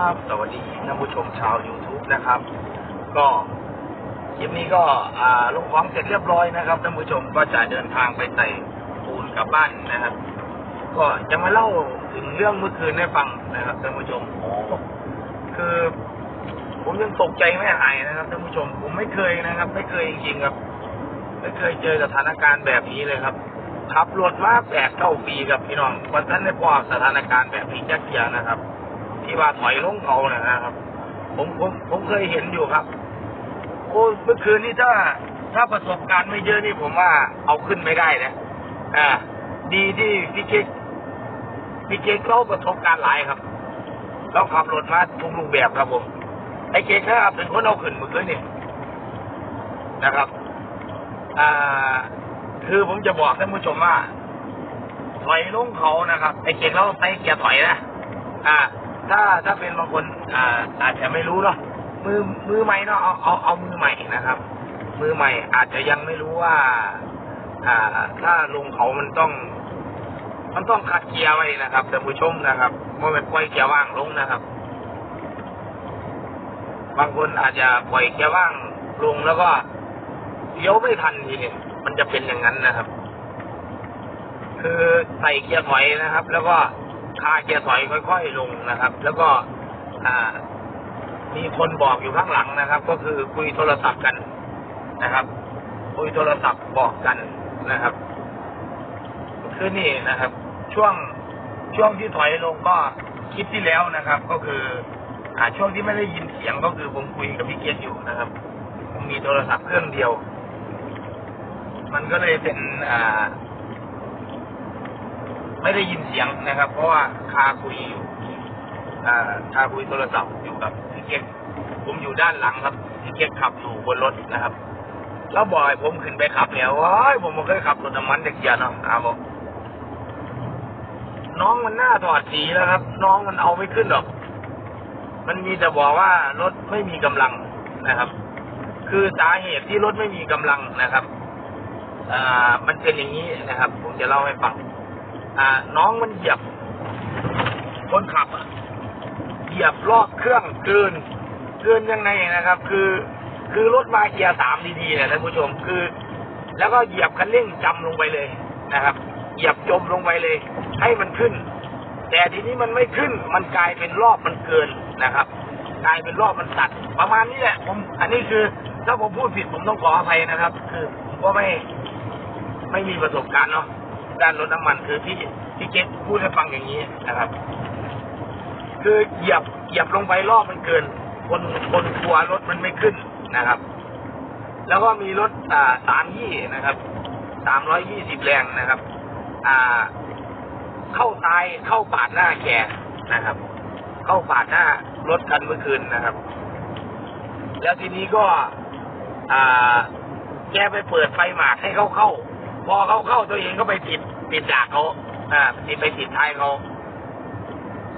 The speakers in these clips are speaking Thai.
ับสวัสดีท่านผู้ชมชาว YouTube นะครับ ก็คลิปนี้ก็ลงของเสร็จเรียบร้อยนะครับท่านผู้ชมก็จะเดินทางไปใส่ปูนกลับบ้านนะครับ ก็จะมาเล่าถึงเรื่องเมื่อคืนให้ฟังนะครับท่านผู้ชมคือ ผมยังตกใจไม่หายนะครับท่านผู้ชม ผมไม่เคยนะครับ ไม่เคยจริงๆครับ ไม่เคยเจอสถานการณ์แบบนี้เลยครับขับรถมาแปดเก้าปีกับพี่น้องวันท่านได้พอสถานการณ์แบบนี้จักเทียนะครับ ที่ว่าถอยลงเขานะนะครับ ผมผมผมเคยเห็นอยู่ครับโอ้เมื่อคืนนี้ถ้า ถ้าประสบการณ์ไม่เยอะนี่ผมว่าเอาขึ้นไม่ได้นะอ่าดีที่พี่เก๊กพี่เก๊กเราประสบการณ์หลายครับเราขับรถมาทุกรูปแบบครับผมไอ้เก๊กครับเป็นคนเอาขึ้นเมื่อคืนนี่นะครับอ่าคือผมจะบอกท่านผู้ชมว่าถอยลงเขานะครับ ไอ้เก่งเราใส่เกียร์ถอยนะ อ่า ถ้าถ้าเป็นบางคนอ่าอาจจะไม่รู้เนาะมือมือใหม่เนาะเอาเอาเอามือใหม่นะครับ มือใหม่อาจจะยังไม่รู้ว่า อ่า ถ้าลงเขามันต้อง มันต้องขัดเกียร์ไว้นะครับท่านผู้ชมนะครับไม่เป็นปล่อยเกียร์ว่างลงนะครับ บางคนอาจจะปล่อยเกียร์ว่างลงแล้วก็เลี้ยวไม่ทันทีเนี่ยมันจะเป็นอย่างนั้นนะครับ คือใส่เกียร์ถอยนะครับ แล้วก็ คาเกียร์ถอยค่อยๆลงนะครับ แล้วก็มีคนบอกอยู่ข้างหลังนะครับ ก็คือคุยโทรศัพท์กันนะครับ คุยโทรศัพท์บอกกันนะครับคือนี่นะครับ ช่วงช่วงที่ถอยลงก็คลิปที่แล้วนะครับ ก็คืออ่าช่วงที่ไม่ได้ยินเสียงก็คือผมคุยกับพี่เกียรติอยู่นะครับผมมีโทรศัพท์เครื่องเดียว มันก็เลยเป็นอ่า ไม่ได้ยินเสียงนะครับ เพราะว่าคาคุยอยู่คาคุยโทรศัพท์อยู่กับพี่เก๊กผมอยู่ด้านหลังครับพี่เก๊กขับอยู่บนรถนะครับ แล้วบ่อยผมขึ้นไปขับเนี่ยว้ายผมไม่เคยขับรถน้ำมันเด็กเกียร์เนาะอาบอกน้องมันหน้าถอดสีแล้วครับ น้องมันเอาไม่ขึ้นหรอก มันมีแต่บอกว่ารถไม่มีกำลังนะครับ คือสาเหตุที่รถไม่มีกำลังนะครับอ่ามันเป็นอย่างนี้นะครับ ผมจะเล่าให้ฟัง อ่า น้องมันเหยียบ คนขับอะเหยียบรอบเครื่องเกินเกินยังไงนะครับ คือคือรถมาเกียร์สามดีๆนี่ยท่านผู้ชมคือ แล้วก็เหยียบคันเร่งจำลงไปเลยนะครับ เหยียบจมลงไปเลย ให้มันขึ้น แต่ทีนี้มันไม่ขึ้น มันกลายเป็นรอบมันเกินนะครับ กลายเป็นรอบมันตัด ประมาณนี้แหละผมอันนี้คือ ถ้าผมพูดผิดผมต้องขออภัยนะครับ คือผมก็ไม่ไม่มีประสบการณ์เนาะ ด้านรถน้ำมันคือที่ที่เจ๊พูดให้ฟังอย่างนี้นะครับ คือเหยียบเหยียบลงไปรอบมันเกิน คนคนกลัวรถมันไม่ขึ้นนะครับ แล้วก็มีรถอ่าสามยี่นะครับสามร้อยยี่สิบแรงนะครับ อ่า เข้าตายเข้าปาดหน้าแกนะครับ เข้าปาดหน้ารถคันเมื่อคืนนะครับ แล้วทีนี้ก็ อ่า แกไปเปิดไฟหมากให้เขาเข้า พอเขาเข้าตัวเองก็ไปติดติดดากเขาอ่าติดไปติดท้ายเขา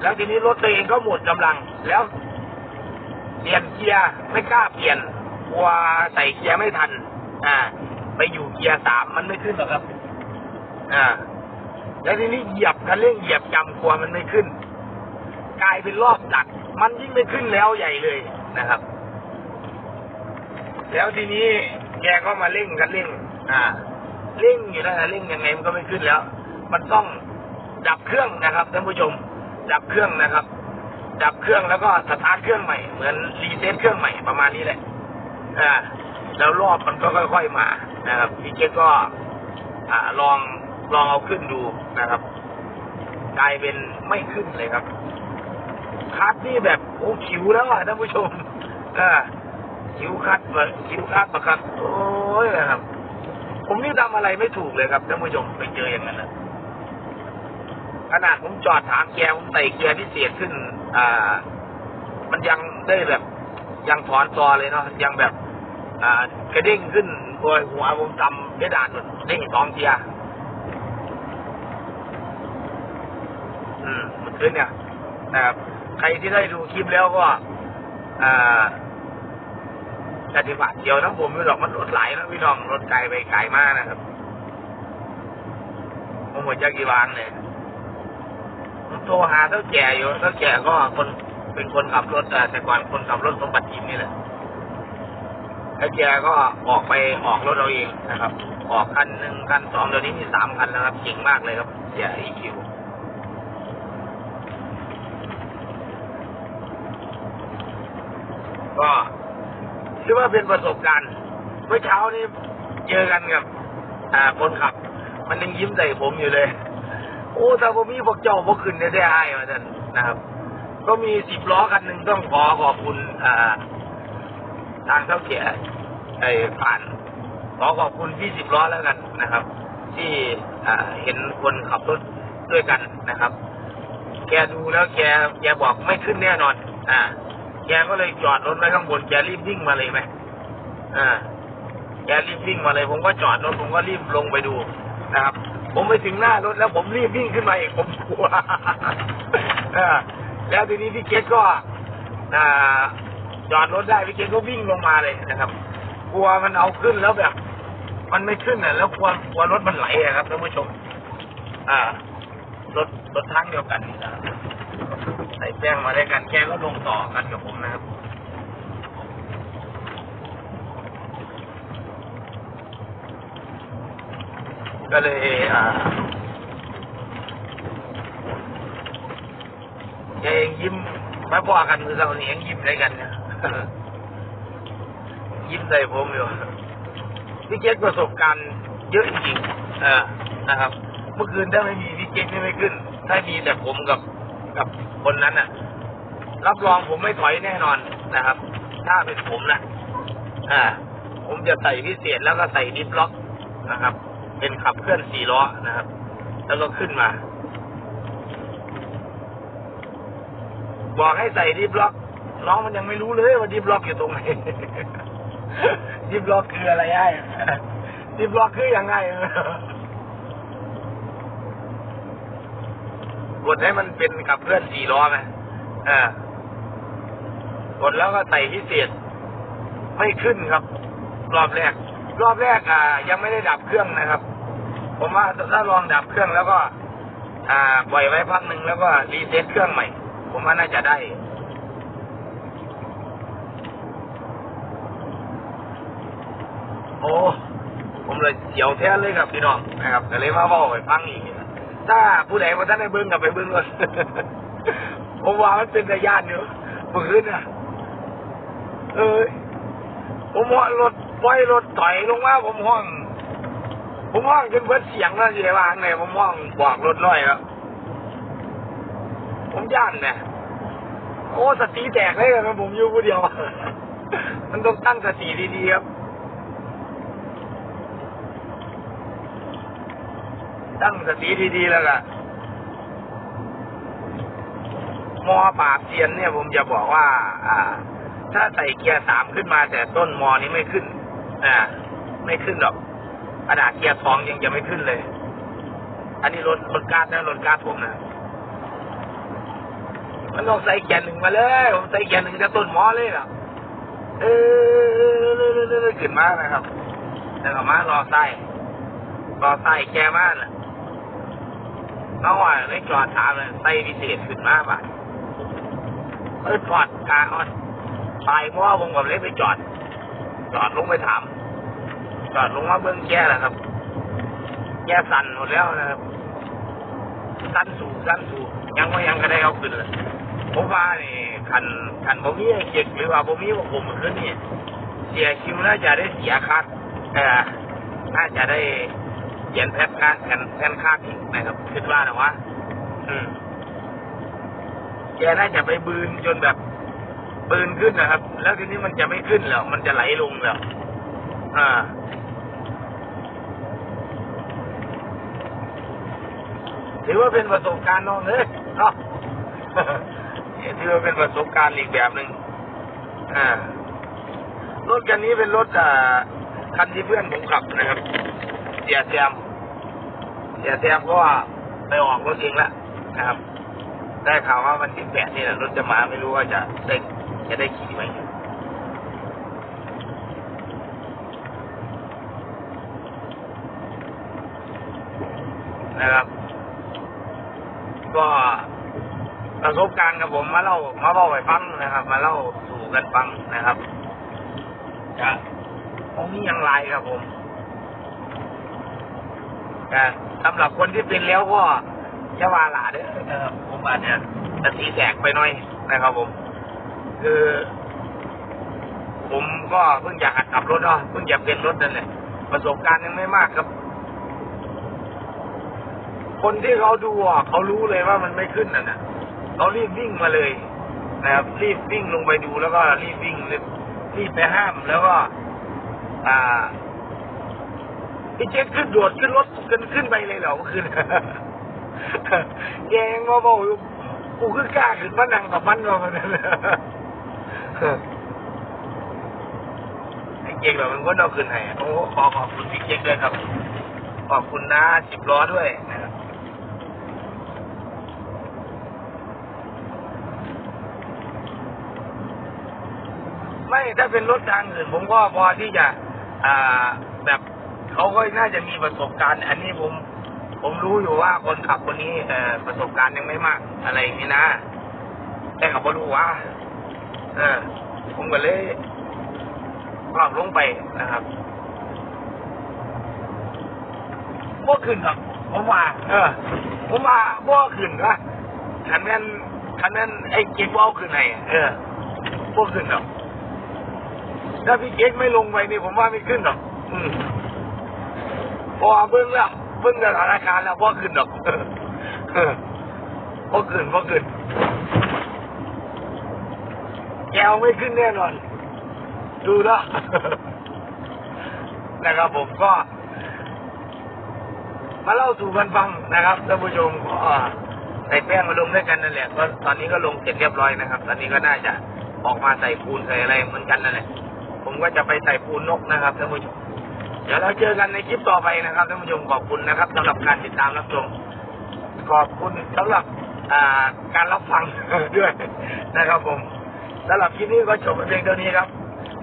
แล้วทีนี้รถตัวเองก็หมดกำลัง แล้วเปลี่ยนเกียร์ไม่กล้าเปลี่ยนกลัวใส่เกียร์ไม่ทัน อ่า ไปอยู่เกียร์สามมันไม่ขึ้นหรอกครับ อ่า แล้วทีนี้เหยียบคันเร่งเหยียบจำกลัวมันไม่ขึ้น กลายเป็นรอบตัดมันยิ่งไม่ขึ้นแล้วใหญ่เลยนะครับ แล้วทีนี้แกก็มาเร่งกันเร่ง อ่า เร่งอยู่แล้วนะเร่งยังไงมันก็ไม่ขึ้นแล้ว มันต้องดับเครื่องนะครับท่านผู้ชม ดับเครื่องนะครับ ดับเครื่องแล้วก็สตาร์ทเครื่องใหม่เหมือนรีเซ็ตเครื่องใหม่ประมาณนี้แหละอ่าแล้วรอบมันก็ค่อย ๆมานะครับพี่เจ๊ก็อ่าลองลองเอาขึ้นดูนะครับกลายเป็นไม่ขึ้นเลยครับคัดนี่แบบโอ้ขิวแล้วอะท่านผู้ชมอ่าคิวคัดมาคิวคัดมาครับโอ้ยนะครับ ผมนี่ทำอะไรไม่ถูกเลยครับท่านผู้ชมไปเจออย่างนั้นนะขนาดผมจอดถามแกผมใส่เกียร์พิเศษขึ้น อ่า มันยังได้แบบ ยังถอนตัวเลยเนาะยังแบบ อ่ากระเด้งขึ้นโดยหัวผมจำเพดานหมดเด้งสองเกียร์อืมมันขึ้นเนี่ยนะครับใครที่ได้ดูคลิปแล้วก็ อ่า ปฏิบัติเดียวนะผมไม่หรอกมันรถไหลนะพี่น้องรถไกลไปไกลมากนะครับผมหมดจากกี่วันเลยผมโทรหาเท่าแก่อยู่เท่าแก่ก็คนเป็นคนขับรถอ่แต่ก่อนคนขับรถสมบัติทีมนี่แหละแล้แกก็ออกไปออกรถเราเองนะครับ ออกคันหนึ่งคันสองเดี๋ยวนี้มีสามคันแล้วครับเก่งมากเลยครับเสียอีคิวก็ ถือว่าเป็นประสบการณ์ เมื่อเช้านี้เจอกันกับ อ่าคนขับ มันยังยิ้มใส่ผมอยู่เลย โอ้ถ้าผมมีพวกเจ้าพวกขึ้นได้ได้ไอ้มาท่านนะครับ ก็มีสิบล้อคันหนึ่งต้องขอขอบคุณ อ่า ทางเท่าเขียไอ้ผ่าน ขอขอบคุณพี่สิบล้อแล้วกันนะครับ ที่อ่าเห็นคนขับรถด้วยกันนะครับ แกดูแล้วแกแกบอกไม่ขึ้นแน่นอน อ่า แกก็เลยจอดรถไว้ข้างบนแกรีบวิ่งมาเลยไหมอ่าแกรีบวิ่งมาเลย ผมก็จอดรถผมก็รีบลงไปดูนะครับ ผมไปถึงหน้ารถแล้วผมรีบวิ่งขึ้นมาอีกผมกลัวเออแล้วทีนี้พี่เกตก็อ่าจอดรถได้พี่เกตก็วิ่งลงมาเลยนะครับ กลัวมันเอาขึ้นแล้วแบบ มันไม่ขึ้นอะ แล้วกลัวกลัวรถมันไหลอะครับท่านผู้ชม อ่ารถรถทางเดียวกันนะครับ ส่แป้งมาด้วยกันแกก็ลงต่อกันกับผมนะครับก็เลยอ่าแกยังยิ้มมาพอกันคือเราเนี่ยยังยิ้มได้กันเนี่ยยิ้มใส่ผมอยู่พี่เกตประสบการณ์เยอะจริงเออนะครับ เมื่อคืนถ้าไม่มีพี่เกตนี่ไม่ขึ้น ถ้ามีแต่ผมกับ กับคนนั้นน่ะ รับรองผมไม่ถอยแน่นอนนะครับ ถ้าเป็นผมนะอ่า ผมจะใส่พิเศษแล้วก็ใส่ดิฟล็อกนะครับ เป็นขับเคลื่อนสี่ล้อนะครับ แล้วก็ขึ้นมาบอกให้ใส่ดิฟล็อก น้องมันยังไม่รู้เลยว่าดิฟล็อกอยู่ตรงไหนดิฟล็อกคืออะไรไอ้ดิฟล็อกคือยังไง กดให้มันเป็นขับเคลื่อนสี่ล้อไหมอ่ากดแล้วก็ใส่พิเศษ ไม่ขึ้นครับ รอบแรก รอบแรก อ่า ยังไม่ได้ดับเครื่องนะครับ ผมว่าถ้าลองดับเครื่องแล้วก็ อ่าปล่อยไว้พักหนึ่งแล้วก็รีเซ็ตเครื่องใหม่ ผมว่าน่าจะได้โอ้ ผมเลยเสียวแท้เลยครับพี่น้องนะครับก็เลยมาบอกไปฟังอีกนะ ถ้าผู้ใดมาท่านได้เบิ้งกับไปเบิ้งก่อนผมว่ามันเป็นระยะเนอะเมื่อคืนอะ เออผมว่ารถปล่อยรถถอยลงมาผมห้อง ผมห้องจนเบิดเสียงแล้วเสียวางเลยผมห้องบอกรถน้อยแล้วผมย่านเนี่ยโอ้สติแตกเลยครับผมอยู่ผู้เดียว มันต้องตั้งสติดีๆครับ ตั้งสติดีๆแล้วก็มอปราบเซียนเนี่ยผมจะบอกว่า อ่า ถ้าใส่เกียร์สามขึ้นมาแต่ต้นมอนี้ไม่ขึ้นอ่าไม่ขึ้นหรอกขนาดเกียร์สองยังจะไม่ขึ้นเลย อันนี้รถรถกาดนะรถการ์ดผมนะมันต้องใส่เกียร์หนึ่งมาเลยผมใส่เกียร์หนึ่งจะต้นมอเลยล่ะเออขึ้นมานะครับแล้วก็มารอไส้รอไส้แกมากน่ะ เขาว่าในจอดถามเลยไส้พิเศษขึ้นมาบ่ะเออจอดกลางอ่อนปลายมอผมกับเล็กไปจอด จอดลงไปถาม จอดลงมาเบื้องแก่แหละครับ แก่สั่นหมดแล้วนะครับ สั้นสูสั้นสูยังว่ยังก็ได้เอาขึ้นเลยผมว่านี่คันคันผมมีไอ้เจ็กหรือว่าผมมีว่าผมขึ้นนี่เสียคิวน่าจะได้เสียคัดเออน่าจะได้ เขียนแพทคัดกันแทนคัดอีกนะครับคิดว่านะวะอืมแกน่าจะไปบืนจนแบบบืนขึ้นนะครับ แล้วทีนี้มันจะไม่ขึ้นแล้ว มันจะไหลลงแล้วอ่า ถือว่าเป็นประสบการณ์น้องเลยเนาะถือว่าเป็นประสบการณ์อีกแบบหนึ่งอ่ารถคันนี้เป็นรถอ่าคันที่เพื่อนผมขับนะครับเสียแซม เสียแซมก็ไปออกรถเองล้วนะครับ ได้ข่าวว่าวันที่แปดนี่แหละรถจะมาไม่รู้ว่าจะได้จะได้ขี่ไหมนะครับ ก็ประสบการณ์กับผมมาเล่ามาเล่าให้ฟังนะครับ มาเล่าสู่กันฟังนะครับจะผมมีอย่างไรครับผม สำหรับคนที่เป็นแล้วก็ยาว่าหลาเด้อนะครับผมอาจจะจะตีแตกไปหน่อยนะครับผม คือ ผมก็เพิ่งอยากขับรถเนาะเพิ่งอยากเป็นรถนั่นแหละประสบการณ์ยังไม่มากครับ คนที่เขาดูอะเขารู้เลยว่ามันไม่ขึ้นน่ะนะเขารีบวิ่งมาเลยนะครับรีบวิ่งลงไปดูแล้วก็รีบวิ่งรีบรีบไปห้ามแล้วก็ อ่า พี่เจ๊ขึ้นโดดขึ้นรถขึ้นขึ้นไปเลยเหรอเมื่อคืนแกยังมาบอกอยู่กูคือกล้าขึ้นมานั่งกับมันว่ามันไอ้เจ๊กเราเป็นคนเอาขึ้นให้โอ้ขอขอบคุณพี่เจ๊กด้วยครับ ขอบคุณนะสิบล้อด้วยนะครับไม่ถ้าเป็นรถทางอื่นผมก็พอที่จะ อ่าแบบ เขาก็น่าจะมีประสบการณ์ อันนี้ผมผมรู้อยู่ว่าคนขับคนนี้เออประสบการณ์ยังไม่มาก อะไรอย่างนี้นะแต่เขาก็รู้ว่าเออผมก็เลยปรับลงไปนะครับพวขึ้นครับผมว่า เออ ผมว่าพวขึ้นนะคันนั้นคันนั้นไอ้เก็บเอาขึ้นไหนเออพวขึ้นครับถ้าพี่เก๊กไม่ลงไปนี่ผมว่าไม่ขึ้นหรอกอืม ราะว่าเบิ้งแล้วเบิ้งสถานการณ์แล้วพ่ขึ้นหรอกเออขึ้นพ่ขึ้นแกวไม่ขึ้นแน่นอน ดูแล้วนะครับผมก็ มาเล่าสู่กันฟังนะครับท่านผู้ชมก็ใส่แป้งมาลงด้วยกันนั่นแหละก็ตอนนี้ก็ลงเสร็จเรียบร้อยนะครับ ตอนนี้ก็น่าจะออกมาใส่ปูนใส่อะไรเหมือนกันนั่นแหละ ผมก็จะไปใส่ปูนนกนะครับท่านผู้ชม เดี๋ยวเราเจอกันในคลิปต่อไปนะครับท่านผู้ชมขอบคุณนะครับสำหรับการติดตามรับชม ขอบคุณสำหรับการรับฟังด้วยนะครับผมสำหรับคลิปนี้ก็จบเพียงเท่านี้ครับ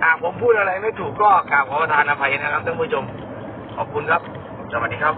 หากผมพูดอะไรไม่ถูกก็กราบขอประทานอภัยนะครับท่านผู้ชม ขอบคุณครับ สวัสดีครับ